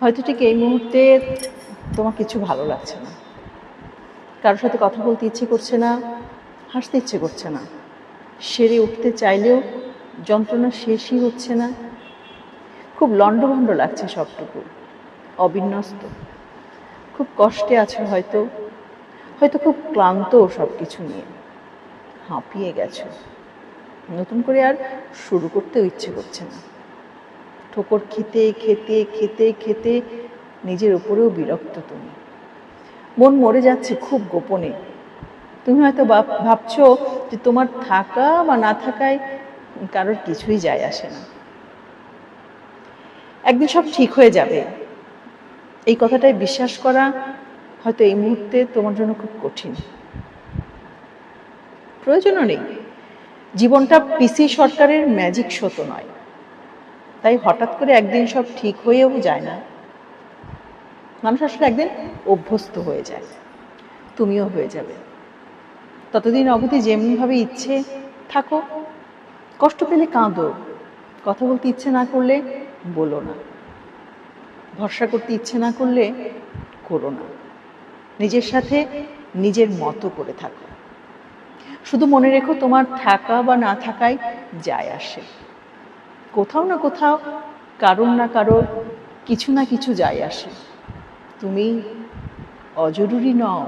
হয়তো ঠিক এই মুহূর্তে তোমার কিছু ভালো লাগছে না। কারোর সাথে কথা বলতে ইচ্ছে করছে না, হাসতে ইচ্ছে করছে না। সেরে উঠতে চাইলেও যন্ত্রণা শেষই হচ্ছে না। খুব লণ্ডভণ্ড লাগছে সবটুকু, অবিন্যস্ত। খুব কষ্টে আছে হয়তো হয়তো খুব ক্লান্ত সব কিছু নিয়ে। হাঁপিয়ে গেছো। নতুন করে আর শুরু করতেও ইচ্ছে করছে না। ঠোকর খেতে খেতে খেতে খেতে নিজের উপরেও বিরক্ত তুমি। মন মরে যাচ্ছে খুব গোপনে। তুমি হয়তো ভাব- ভাবছ যে তোমার থাকা বা না থাকায় কারোর কিছুই যায় আসে না। একদিন সব ঠিক হয়ে যাবে। এই কথাটাই বিশ্বাস করা হয়তো এই মুহূর্তে তোমার জন্য খুব কঠিন। প্রয়োজনও নেই। জীবনটা পিসি সরকারের ম্যাজিক শো নয়। তাই হঠাৎ করে একদিন সব ঠিক হয়েও যায় না। মানুষ আসলে একদিন অভ্যস্ত হয়ে যায়। তুমিও হয়ে যাবে। ততদিন অবধি যেমনিভাবে ইচ্ছে থাকো, কষ্ট পেলে কাঁদো, কথা বলতে ইচ্ছে না করলে বলো না। ভরসা করতে ইচ্ছে না করলে করো না। নিজের সাথে নিজের মতো করে থাকো। শুধু মনে রেখো তোমার থাকা বা না থাকায় যায় আসে। কোথাও না কোথাও কারোর না কারোর কিছু না কিছু যায় আসে। তুমি অজরুরি নও।